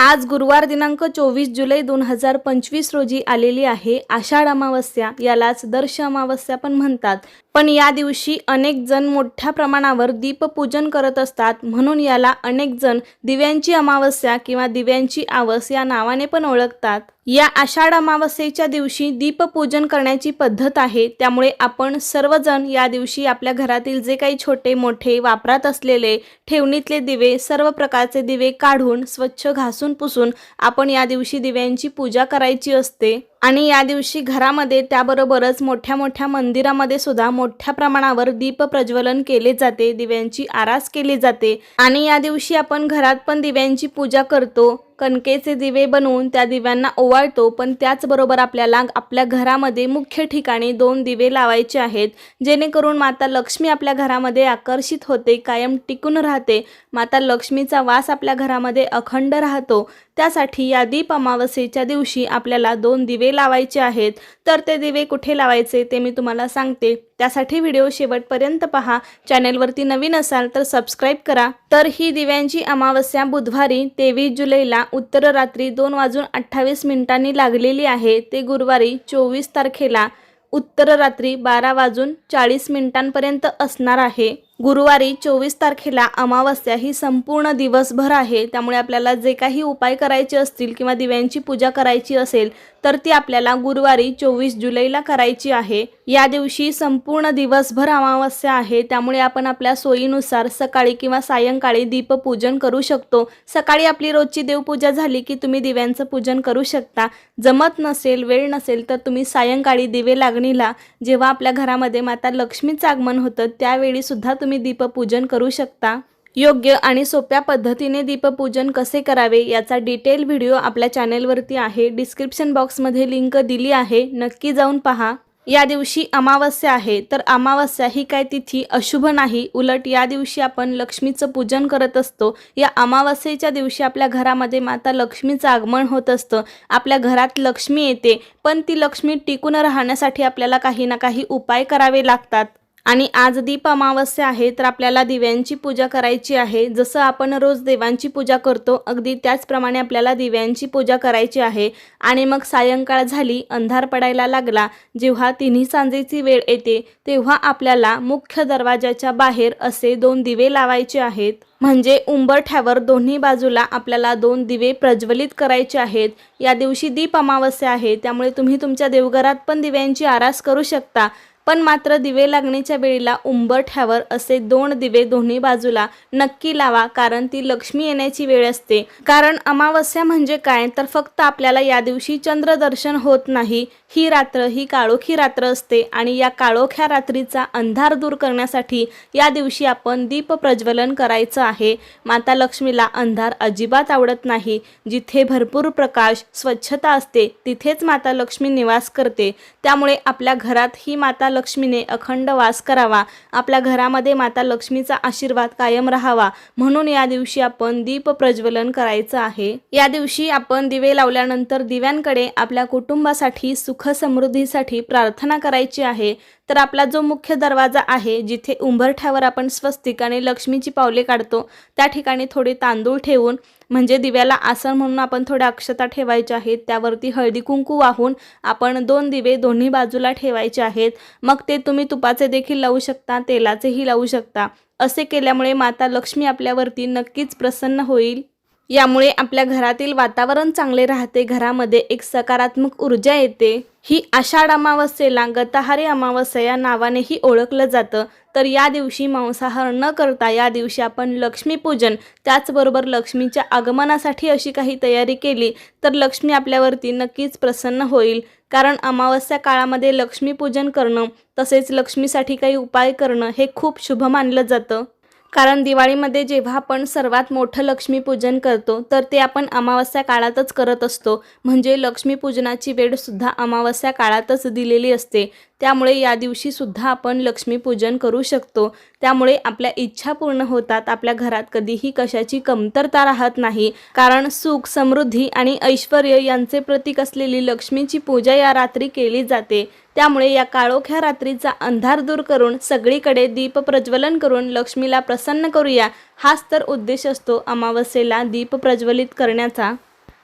आज गुरुवार दिनांक चोवीस जुलै दोन हजार पंचवीस रोजी आलेली आहे. आषाढ अमावस्या यालाच दर्श अमावस्या पण म्हणतात. पण या दिवशी अनेक जण मोठ्या प्रमाणावर दीपपूजन करत असतात. म्हणून याला अनेक जण दिव्यांची अमावस्या किंवा दिव्यांची आवस या नावाने पण ओळखतात. या आषाढ अमावस्येच्या दिवशी दीपपूजन करण्याची पद्धत आहे. त्यामुळे आपण सर्वजण या दिवशी आपल्या घरातील जे काही छोटे मोठे वापरात असलेले ठेवणीतले दिवे सर्व प्रकारचे दिवे काढून स्वच्छ घासून पुसून आपण या दिवशी दिव्यांची पूजा करायची असते. आणि या दिवशी घरामध्ये त्याबरोबरच मोठ्या मोठ्या मंदिरामध्ये सुद्धा मोठ्या प्रमाणावर दीप प्रज्वलन केले जाते दिव्यांची आरास केली जाते. आणि या दिवशी आपण घरात पण दिव्यांची पूजा करतो. कणकेचे दिवे बनवून त्या दिव्यांना ओवाळतो पण त्याचबरोबर आपल्याला आपल्या घरामध्ये मुख्य ठिकाणी दोन दिवे लावायचे आहेत. जेणेकरून माता लक्ष्मी आपल्या घरामध्ये आकर्षित होते कायम टिकून राहते. माता लक्ष्मीचा वास आपल्या घरामध्ये अखंड राहतो. त्यासाठी या दीप अमावस्येच्या दिवशी आपल्याला दोन दिवे लावायचे आहेत. तर ते दिवे कुठे लावायचे ते मी तुम्हाला सांगते. त्यासाठी व्हिडिओ शेवटपर्यंत पहा. चॅनेलवरती नवीन असाल तर सबस्क्राईब करा. तर ही दिव्यांची अमावस्या बुधवारी तेवीस जुलैला उत्तर रात्री दोन वाजून अठ्ठावीस मिनिटांनी लागलेली आहे. ते गुरुवारी चोवीस तारखेला उत्तर रात्री बारा वाजून चाळीस मिनिटांपर्यंत असणार आहे. गुरुवारी चोवीस तारखेला अमावस्या ही संपूर्ण दिवसभर आहे. त्यामुळे आपल्याला जे काही उपाय करायचे असतील किंवा दिव्यांची पूजा करायची असेल तर ती आपल्याला गुरुवारी चोवीस जुलैला करायची आहे. या दिवशी संपूर्ण दिवसभर अमावस्या आहे. त्यामुळे आपण आपल्या सोयीनुसार सकाळी किंवा सायंकाळी दीपपूजन करू शकतो. सकाळी आपली रोजची देवपूजा झाली की तुम्ही दिव्यांचं पूजन करू शकता. जमत नसेल वेळ नसेल तर तुम्ही सायंकाळी दिवे लागणीला जेव्हा आपल्या घरामध्ये माता लक्ष्मीचं आगमन होतं त्यावेळी सुद्धा तुम्ही तुम्ही दीपपूजन करू शकता. योग्य आणि सोप्या पद्धतीने दीपपूजन कसे करावे याचा डिटेल व्हिडिओ आपल्या चॅनेलवरती आहे. डिस्क्रिप्शन बॉक्समध्ये लिंक दिली आहे. नक्की जाऊन पहा. या दिवशी अमावस्या आहे. तर अमावस्या ही काय तिथी अशुभ नाही. उलट या दिवशी आपण लक्ष्मीचं पूजन करत असतो. या अमावस्येच्या दिवशी आपल्या घरामध्ये माता लक्ष्मीचं आगमन होत असतं. आपल्या घरात लक्ष्मी येते. पण ती लक्ष्मी टिकून राहण्यासाठी आपल्याला काही ना काही उपाय करावे लागतात. आणि आज दीप अमावस्या आहे तर आपल्याला दिव्यांची पूजा करायची आहे. जसं आपण रोज देवांची पूजा करतो अगदी त्याचप्रमाणे आपल्याला दिव्यांची पूजा करायची आहे. आणि मग सायंकाळ झाली अंधार पडायला लागला. जेव्हा तिन्ही सांजेची वेळ येते तेव्हा आपल्याला मुख्य दरवाजाच्या बाहेर असे दोन दिवे लावायचे आहेत. म्हणजे उंबरठ्यावर दोन्ही बाजूला आपल्याला दोन दिवे प्रज्वलित करायचे आहेत. या दिवशी दीप अमावस्या आहे त्यामुळे तुम्ही तुमच्या देवघरात पण दिव्यांची आरास करू शकता. पण मात्र दिवे लागण्याच्या वेळेला उंबरठ्यावर असे दोन दिवे दोन्ही बाजूला नक्की लावा कारण ती लक्ष्मी येण्याची वेळ असते. कारण अमावस्या म्हणजे काय? तर फक्त आपल्याला या दिवशी चंद्रदर्शन होत नाही. ही रात्र ही काळोखी रात्र असते आणि या काळोख्या रात्रीचा अंधार दूर करण्यासाठी या दिवशी आपण दीप प्रज्वलन करायचं आहे. माता लक्ष्मीला अंधार अजिबात आवडत नाही. जिथे भरपूर प्रकाश स्वच्छता असते तिथेच माता लक्ष्मी निवास करते. त्यामुळे आपल्या घरात ही माता लक्ष्मीने अखंड वास करावा. आपल्या घरामध्ये माता लक्ष्मीचा आशीर्वाद कायम राहावा. म्हणून या दिवशी आपण दीप प्रज्वलन करायचं आहे. या दिवशी आपण दिवे लावल्यानंतर दिव्यांकडे आपल्या कुटुंबासाठी सुख समृद्धीसाठी प्रार्थना करायची आहे. तर आपला जो मुख्य दरवाजा आहे जिथे उंबरठ्यावर आपण स्वस्तिक आणि लक्ष्मीची पावले काढतो त्या ठिकाणी थोडे तांदूळ ठेवून म्हणजे दिव्याला आसन म्हणून आपण थोड्या अक्षता ठेवायच्या आहेत त्यावरती हळदी कुंकू वाहून आपण दोन दिवे दोन्ही बाजूला ठेवायचे आहेत. मग ते तुम्ही तुपाचे देखील लावू शकता तेलाचेही लावू शकता. असे केल्यामुळे माता लक्ष्मी आपल्यावरती नक्कीच प्रसन्न होईल. यामुळे आपल्या घरातील वातावरण चांगले राहते घरामध्ये एक सकारात्मक ऊर्जा येते. ही आषाढ अमावस्येला गताहारी अमावस्या या नावानेही ओळखलं जातं. तर या दिवशी मांसाहार न करता या दिवशी आपण लक्ष्मीपूजन त्याचबरोबर लक्ष्मीच्या आगमनासाठी अशी काही तयारी केली तर लक्ष्मी आपल्यावरती नक्कीच प्रसन्न होईल. कारण अमावस्या काळामध्ये लक्ष्मीपूजन करणं तसेच लक्ष्मीसाठी काही उपाय करणं हे खूप शुभ मानलं जातं. कारण दिवाळीमध्ये जेव्हा आपण सर्वात मोठं लक्ष्मीपूजन करतो तर ते आपण अमावस्या काळातच करत असतो. म्हणजे लक्ष्मीपूजनाची वेळसुद्धा अमावस्या काळातच दिलेली असते. त्यामुळे या दिवशीसुद्धा आपण लक्ष्मीपूजन करू शकतो. त्यामुळे आपल्या इच्छा पूर्ण होतात आपल्या घरात कधीही कशाची कमतरता राहत नाही. कारण सुख समृद्धी आणि ऐश्वर यांचे प्रतीक असलेली लक्ष्मीची पूजा या रात्री केली जाते. त्यामुळे या काळोख्या रात्रीचा अंधार दूर करून सगळीकडे दीप प्रज्वलन करून लक्ष्मीला प्रसन्न करूया. हाच तर उद्देश असतो अमावस्येला दीप प्रज्वलित करण्याचा.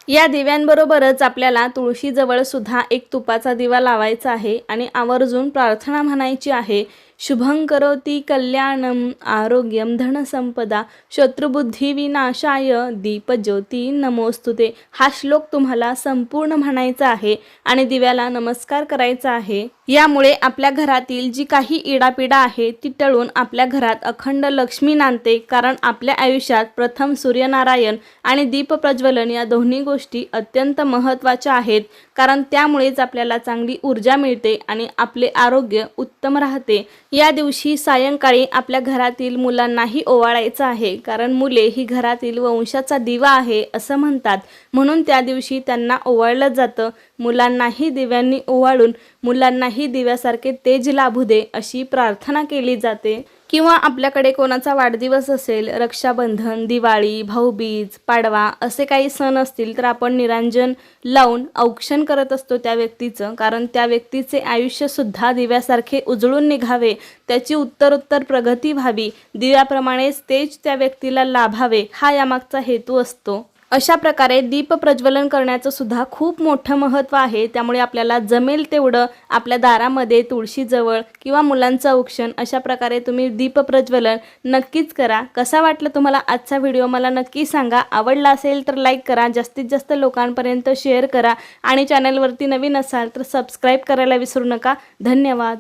या दिव्यांबरोबरच आपल्याला तुळशीजवळ सुद्धा एक तुपाचा दिवा लावायचा आहे आणि आवर्जून प्रार्थना म्हणायची आहे. शुभं करोती कल्याणम आरोग्यम धनसंपदा शत्रुबुद्धिविनाशाय दीपज्योती नमोस्तुते हा श्लोक तुम्हाला संपूर्ण म्हणायचा आहे आणि दिव्याला नमस्कार करायचा आहे. यामुळे आपल्या घरातील जी काही इडापिडा आहे ती टळून आपल्या घरात अखंड लक्ष्मी नांदते कारण आपल्या आयुष्यात प्रथम सूर्यनारायण आणि दीप प्रज्वलन या दोन्ही गोष्टी अत्यंत महत्त्वाच्या आहेत कारण त्यामुळेच आपल्याला चांगली ऊर्जा मिळते आणि आपले आरोग्य उत्तम राहते. या दिवशी सायंकाळी आपल्या घरातील मुलांनाही ओवाळायचं आहे. कारण मुले ही घरातील वंशाचा दिवा आहे असं म्हणतात. म्हणून त्या दिवशी त्यांना ओवाळलं जातं. मुलांनाही दिव्यांनी ओवाळून मुलांनाही दिव्यासारखे तेज लाभू दे अशी प्रार्थना केली जाते. किंवा आपल्याकडे कोणाचा वाढदिवस असेल रक्षाबंधन दिवाळी भाऊबीज पाडवा असे काही सण असतील तर आपण निरांजन लावून औक्षण करत असतो त्या व्यक्तीचं. कारण त्या व्यक्तीचे आयुष्यसुद्धा दिव्यासारखे उजळून निघावे त्याची उत्तरोत्तर प्रगती व्हावी दिव्याप्रमाणेच तेज त्या व्यक्तीला लाभावे हा यामागचा हेतू असतो. अशा प्रकारे दीप प्रज्वलन करण्याचं सुद्धा खूप मोठं महत्त्व आहे. त्यामुळे आपल्याला जमेल तेवढं आपल्या दारामध्ये तुळशीजवळ किंवा मुलांचं औक्षण अशा प्रकारे तुम्ही दीप प्रज्वलन नक्कीच करा. कसा वाटलं तुम्हाला आजचा व्हिडिओ? मला नक्की सांगा. आवडला असेल तर लाईक करा. जास्तीत जास्त लोकांपर्यंत शेअर करा. आणि चॅनलवरती नवीन असाल तर सबस्क्राईब करायला विसरू नका. धन्यवाद.